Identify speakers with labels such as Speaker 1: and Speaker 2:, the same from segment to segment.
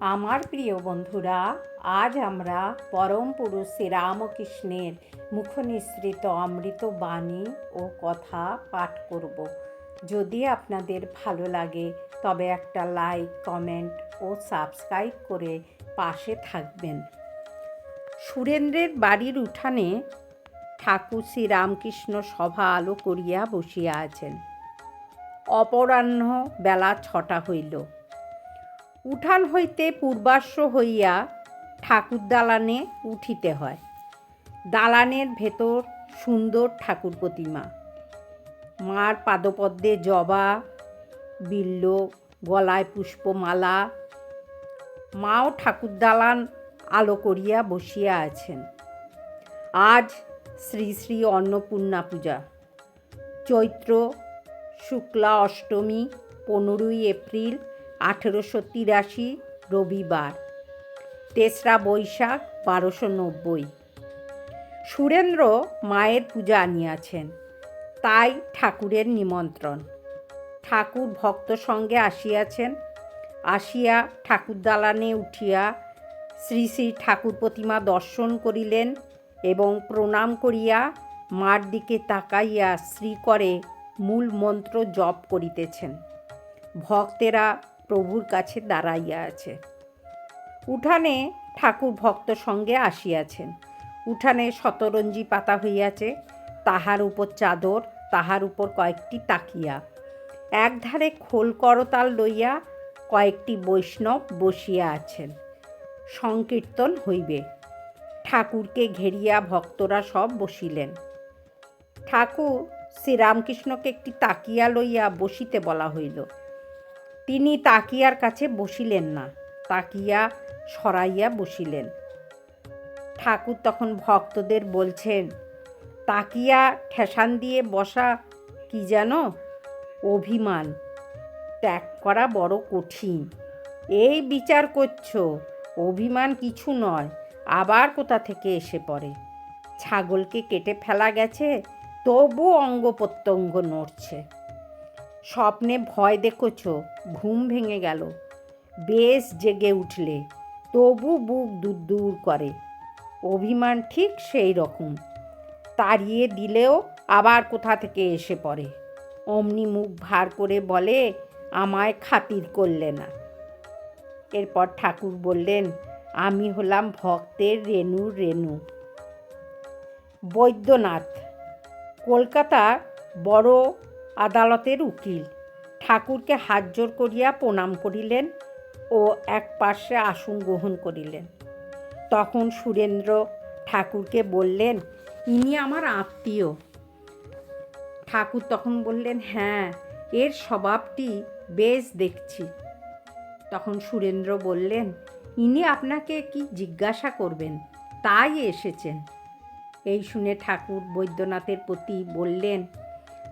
Speaker 1: আমার প্রিয় বন্ধুরা, আজ আমরা পরম পুরুষ শ্রীরামকৃষ্ণের মুখনিসৃত অমৃত বাণী ও কথা পাঠ করব। যদি আপনাদের ভালো লাগে, তবে একটা লাইক, কমেন্ট ও সাবস্ক্রাইব করে পাশে থাকবেন। সুরেন্দ্রের বাড়ির উঠানে ঠাকুর শ্রীরামকৃষ্ণ সভা আলো করিয়া বসিয়া আছেন। অপরাহ্ন বেলা ছটা হইল। উঠান হইতে পূর্বাশ্র হইয়া ঠাকুর দালানে উঠিতে হয়। দালানের ভেতর সুন্দর ঠাকুর প্রতিমা। মার পাদপদ্মে জবা, বিল্ল, গলায় পুষ্পমালা। মাও ঠাকুর দালান আলো করিয়া বসিয়া আছেন। আজ শ্রী শ্রী অন্নপূর্ণা পূজা। চৈত্র, শুক্লা অষ্টমী, পনেরোই এপ্রিল আঠেরোশো তিরাশি রবিবার। তেসরা বৈশাখ বারোশো নব্বই। সুরেন্দ্র মায়ের পূজা আনিয়াছেন, তাই ঠাকুরের নিমন্ত্রণ। ঠাকুর ভক্ত সঙ্গে আসিয়াছেন, আসিয়া ঠাকুর দালানে উঠিয়া শ্রী শ্রী ঠাকুর প্রতিমা দর্শন করিলেন এবং প্রণাম করিয়া মার দিকে তাকাইয়া শ্রী করে মূল মন্ত্র জপ করিতেছেন। ভক্তেরা প্রভুর কাছে দাঁড়াইয়া আছে। উঠানে ঠাকুর ভক্ত সঙ্গে আসিয়াছেন। উঠানে শতরঞ্জি পাতা হইয়াছে, তাহার উপর চাদর, তাহার উপর কয়েকটি তাকিয়া। একধারে খোল করতাল লইয়া কয়েকটি বৈষ্ণব বসিয়া আছেন। সংকীর্তন হইবে। ঠাকুরকে ঘেরিয়া ভক্তরা সব বসিলেন। ঠাকুর শ্রীরামকৃষ্ণকে একটি তাকিয়া লইয়া বসিতে বলা হইল। তিনি তাকিয়ার কাছে বসিলেন না, তাকিয়া সরাইয়া বসিলেন। ঠাকুর তখন ভক্তদের বলছেন, তাকিয়া ঠেসান দিয়ে বসা কি যেন অভিমান। ত্যাগ করা বড় কঠিন। এই বিচার করছ, অভিমান কিছু নয়, আবার কোথা থেকে এসে পড়ে? ছাগলকে কেটে ফেলা গেছে, তবু অঙ্গ প্রত্যঙ্গ নড়ছে। স্বপ্নে ভয় দেখেছ, ঘুম ভেঙে গেল। বেশ জেগে উঠলে, তবু বুক দূর দূর করে। অভিমান ঠিক সেই রকম। তাড়িয়ে দিলেও আবার কোথা থেকে এসে পড়ে। অমনি মুখ ভার করে বলে, আমায় খাতির করলে না। এরপর ঠাকুর বললেন, আমি হলাম ভক্তের রেণু রেণু। বৈদ্যনাথ কলকাতা বড় আদালতের উকিল। ঠাকুরকে হাত জোর করিয়া প্রণাম করিলেন ও এক পার্শ্বে আসন গ্রহণ করিলেন। তখন সুরেন্দ্র ঠাকুরকে বললেন, ইনি আমার আত্মীয়। ঠাকুর তখন বললেন হ্যাঁ এর স্বভাবটি বেশ দেখছি। তখন সুরেন্দ্র বললেন, ইনি আপনাকে কি জিজ্ঞাসা করবেন? তাই এসেছেন। এই শুনে ঠাকুর বৈদ্যনাথের প্রতি বললেন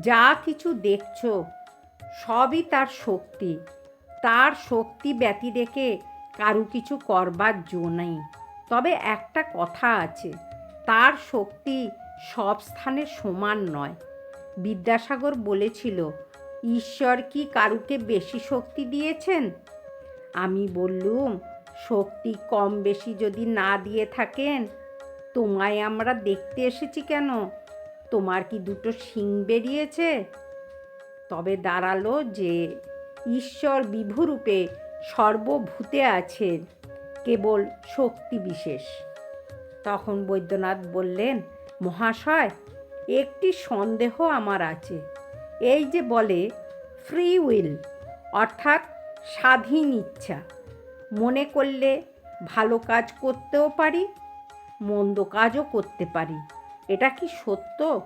Speaker 1: যা কিছু দেখছ, সবই তার শক্তি। তার শক্তি ব্যতি রেখে কারু কিছু করবার জো নেই। তবে একটা কথা আছে, তার শক্তি সব স্থানে সমান নয়। বিদ্যাসাগর বলেছিল, ঈশ্বর কি কারুকে বেশি শক্তি দিয়েছেন? আমি বললুম, শক্তি কম বেশি যদি না দিয়ে থাকেন, তোমায় আমরা দেখতে এসেছি কেন? তোমার কি দুটো শিং বেরিয়েছে? তবে দাঁড়াল যে ঈশ্বর বিভুরূপে সর্বভূতে আছেন, কেবল শক্তি বিশেষ। তখন বৈদ্যনাথ বললেন, মহাশয়, একটি সন্দেহ আমার আছে। এই যে বলে ফ্রি উইল অর্থাৎ স্বাধীন ইচ্ছা। মনে করলে ভালো কাজ করতেও পারি, মন্দ কাজও করতে পারি। এটা কি সত্য?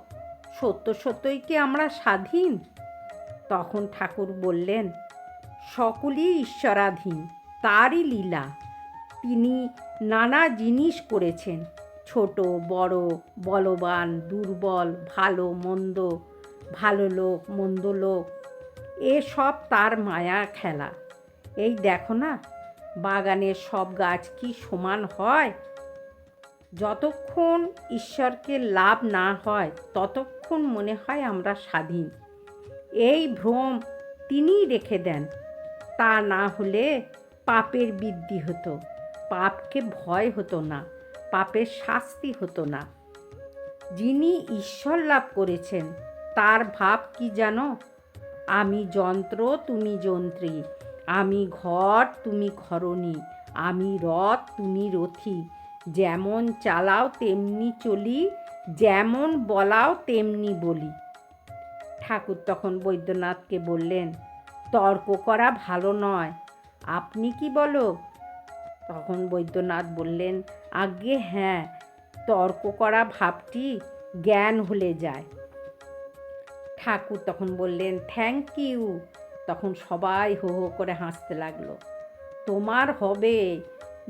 Speaker 1: সত্য সত্যই কি আমরা স্বাধীন? তখন ঠাকুর বললেন, সকলই ঈশ্বরাধীন, তারই লীলা। তিনি নানা জিনিস করেছেন, ছোট, বড়, বলবান, দুর্বল, ভালো, মন্দ, ভালো লোক, মন্দ লোক এসব তার মায়া খেলা। এই দেখো না, বাগানের সব গাছ কি সমান হয়? যতক্ষণ ঈশ্বরকে লাভ না হয়, ততক্ষণ মনে হয় আমরা স্বাধীন। এই ভ্রম তিনিই রেখে দেন। তা না হলে পাপের বৃদ্ধি হতো, পাপকে ভয় হতো না, পাপের শাস্তি হতো না। যিনি ঈশ্বর লাভ করেছেন, তার ভাব কি জানো? আমি যন্ত্র, তুমি যন্ত্রী, আমি ঘর, তুমি ঘরণী আমি রথ, তুমি রথী যেমন চালাও তেমনি চলি, যেমন বলাও তেমনি বলি। ঠাকুর তখন বৈদ্যনাথকে বললেন, তর্ক করা ভালো নয়, আপনি কি বলো? তখন বৈদ্যনাথ বললেন আগে হ্যাঁ তর্ক করা ভাবটি জ্ঞান হলে যায়। ঠাকুর তখন বললেন, থ্যাংক ইউ। তখন সবাই হো হো করে হাসতে লাগল। তোমার হবে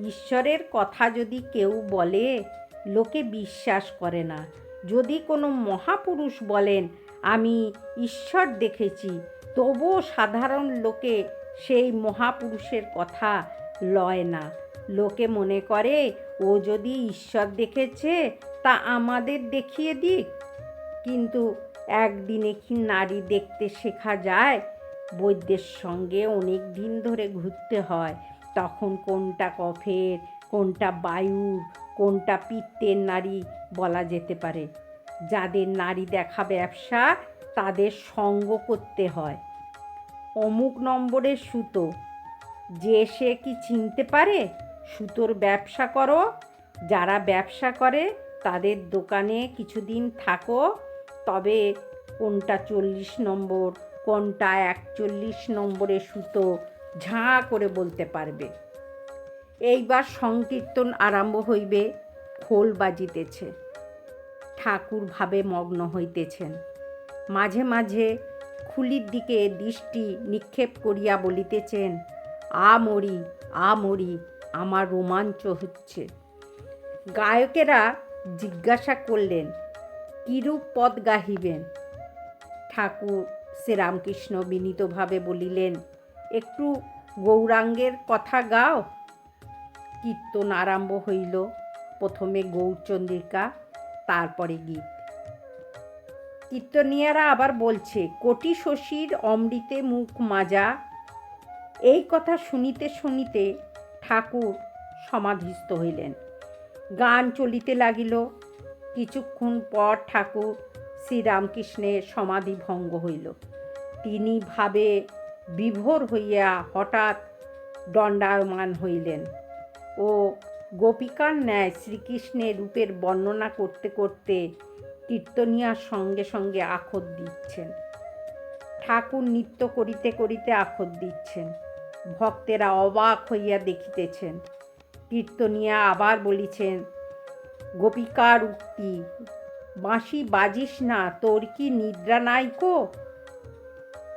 Speaker 1: ঈশ্বরের কথা যদি কেউ বলে, লোকে বিশ্বাস করে না। যদি কোনো মহাপুরুষ বলেন, আমি ঈশ্বর দেখেছি তবুও সাধারণ লোকে সেই মহাপুরুষের কথা লয় না। লোকে মনে করে, ও যদি ঈশ্বর দেখেছে, তা আমাদের দেখিয়ে দিক। কিন্তু একদিনে কি নারী দেখতে শেখা যায়? বৈদ্যের সঙ্গে অনেক দিন ধরে ঘুরতে হয়। তখন কোনটা কফের, কোনটা বায়ুর, কোনটা পিত্তের নারী বলা যেতে পারে। যাদের নারী দেখা ব্যবসা, তাদের সঙ্গ করতে হয়। অমুক নম্বরের সুতো। যে সে কি চিনতে পারে? সুতোর ব্যবসা করো। যারা ব্যবসা করে, তাদের দোকানে কিছুদিন থাকো। তবে কোনটা চল্লিশ নম্বর, কোনটা একচল্লিশ নম্বরের সুতো ঝাঁ করে বলতে পারবে। এইবার সংকীর্তন আরম্ভ হইবে খোল বাজিতেছে। ঠাকুর ভাবে মগ্ন হইতেছেন। মাঝে মাঝে খুলির দিকে দৃষ্টি নিক্ষেপ করিয়া বলিতেছেন, আ মরি আ মরি, আমার রোমাঞ্চ হচ্ছে। গায়কেরা জিজ্ঞাসা করলেন, কিরূপ পদ গাহিবেন? ঠাকুর শ্রীরামকৃষ্ণ বিনীতভাবে বলিলেন একটু গৌরাঙ্গের কথা গাও। কীর্তন আরম্ভ হইল। প্রথমে গৌরচন্দ্রিকা, তারপরে গীত। কীর্তনিয়ারা আবার বলছে, কোটি শশীর অমৃতে মুখ মাজা। এই কথা শুনিতে শুনিতে ঠাকুর সমাধিস্থ হইলেন। গান চলিতে লাগিল। কিছুক্ষণ পর ঠাকুর শ্রীরামকৃষ্ণের সমাধি ভঙ্গ হইল। তিনি ভাবে বিভোর হইয়া হঠাৎ দণ্ডায়মান হইলেন। ও গোপিকার ন্যায় শ্রীকৃষ্ণের রূপের বর্ণনা করতে করতে কীর্তনিয়ার সঙ্গে সঙ্গে আখত দিচ্ছেন। ঠাকুর নৃত্য করিতে করিতে আখত দিচ্ছেন। ভক্তেরা অবাক হইয়া দেখিতেছেন। কীর্তনিয়া আবার বলিছেন, গোপিকার উক্তি, বাঁশি বাজিস না, তোর কি নিদ্রা নাই কো?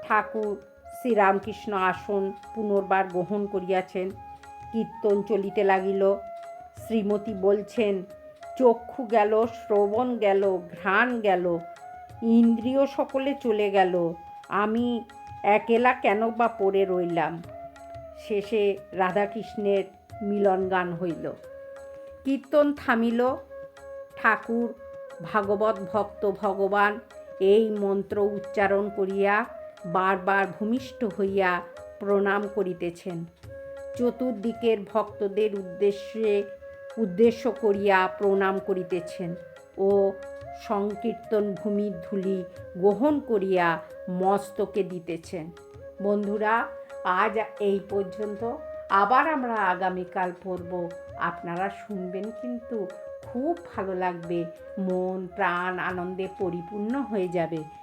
Speaker 1: ঠাকুর শ্রীরামকৃষ্ণ আসন পুনর্বার গ্রহণ করিয়াছেন। কীর্তন চলিতে লাগিল। শ্রীমতী বলছেন, চক্ষু গেল, শ্রবণ গেল, ঘ্রাণ গেল, ইন্দ্রিয় সকলে চলে গেল, আমি একেলা কেন বা পড়ে রইলাম? শেষে রাধাকৃষ্ণের মিলন গান হইল। কীর্তন থামিল। ঠাকুর, ভাগবত ভক্ত ভগবান এই মন্ত্র উচ্চারণ করিয়া বারবার ভূমিষ্ঠ হইয়া প্রণাম করিতেছেন। চতুর্দিকের ভক্তদের উদ্দেশ্যে, উদ্দেশ্য করিয়া প্রণাম করিতেছেন ও সংকীর্তন ভূমির ধূলি গ্রহণ করিয়া মস্তকে দিতেছেন। বন্ধুরা, আজ এই পর্যন্ত। আবার আমরা আগামীকাল পড়ব আপনারা শুনবেন কিন্তু খুব ভালো লাগবে। মন, প্রাণ আনন্দে পরিপূর্ণ হয়ে যাবে।